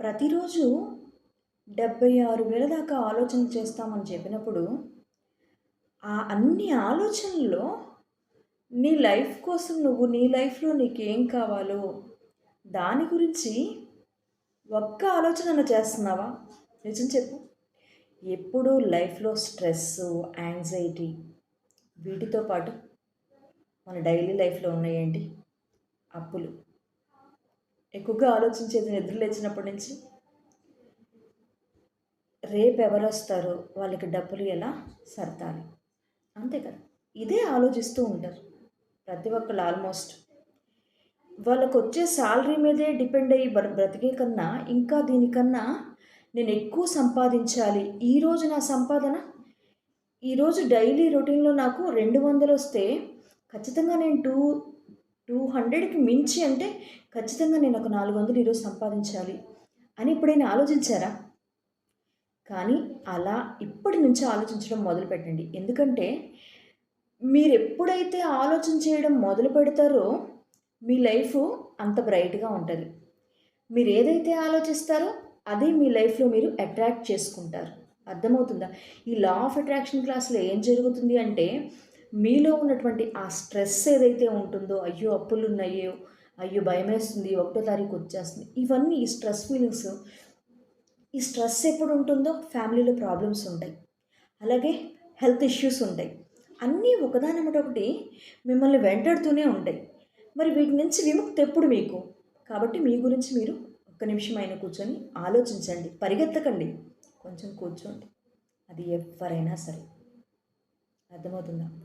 ప్రతిరోజు డెబ్బై ఆరు వేల దాకా ఆలోచన చేస్తామని చెప్పినప్పుడు ఆ అన్ని ఆలోచనల్లో నీ లైఫ్ కోసం నువ్వు నీ లైఫ్లో నీకేం కావాలో దాని గురించి ఒక్క ఆలోచన చేస్తున్నావా? నిజం చెప్పు. ఎప్పుడు లైఫ్లో స్ట్రెస్ యాంగ్జైటీ వీటితో పాటు మన డైలీ లైఫ్లో ఉన్నాయేంటి? అప్పులు. ఎక్కువగా ఆలోచించేది నిద్ర లేచినప్పటి నుంచి. రేపు ఎవరు వస్తారు వాళ్ళకి డబ్బులు ఎలా సర్దాలి? అంతే కదా. ఇదే ఆలోచిస్తూ ఉంటారు ప్రతి ఒక్కళ్ళు ఆల్మోస్ట్. వాళ్ళకు వచ్చే శాలరీ మీదే డిపెండ్ అయ్యి బ్ర బ్రతికే కన్నా ఇంకా దీనికన్నా నేను ఎక్కువ సంపాదించాలి. ఈరోజు నా సంపాదన? ఈరోజు డైలీ రొటీన్లో నాకు రెండు వందలు వస్తే ఖచ్చితంగా నేను టూ టూ హండ్రెడ్కి మించి అంటే ఖచ్చితంగా నేను ఒక నాలుగు వందలు ఈరోజు సంపాదించాలి అని ఎప్పుడైనా ఆలోచించారా? కానీ అలా ఇప్పటి నుంచి ఆలోచించడం మొదలు పెట్టండి ఎందుకంటే మీరు ఎప్పుడైతే ఆలోచన చేయడం మొదలు పెడతారో మీ లైఫ్ అంత బ్రైట్గా ఉంటుంది. మీరు ఏదైతే ఆలోచిస్తారో అదే మీ లైఫ్లో మీరు అట్రాక్ట్ చేసుకుంటారు. అర్థమవుతుందా? ఈ లా ఆఫ్ అట్రాక్షన్ క్లాస్లో ఏం జరుగుతుంది అంటే మీలో ఉన్నటువంటి ఆ స్ట్రెస్ ఏదైతే ఉంటుందో అయ్యో అప్పులు ఉన్నాయో అయ్యో భయం వేస్తుంది ఒకటో తారీఖు వచ్చేస్తుంది ఇవన్నీ ఈ స్ట్రెస్ ఫీలింగ్స్ ఈ స్ట్రెస్ ఎప్పుడు ఉంటుందో ఫ్యామిలీలో ప్రాబ్లమ్స్ ఉంటాయి. అలాగే హెల్త్ ఇష్యూస్ ఉంటాయి. అన్నీ ఒకదానమాట ఒకటి మిమ్మల్ని వెంటాడుతూనే ఉంటాయి. మరి వీటి నుంచి విముక్తి ఎప్పుడు మీకు? కాబట్టి మీ గురించి మీరు ఒక్క నిమిషం అయినా కూర్చొని ఆలోచించండి పరిగెత్తకండి కొంచెం కూర్చోండి. అది ఎవరైనా సరే. అర్థమవుతుందా?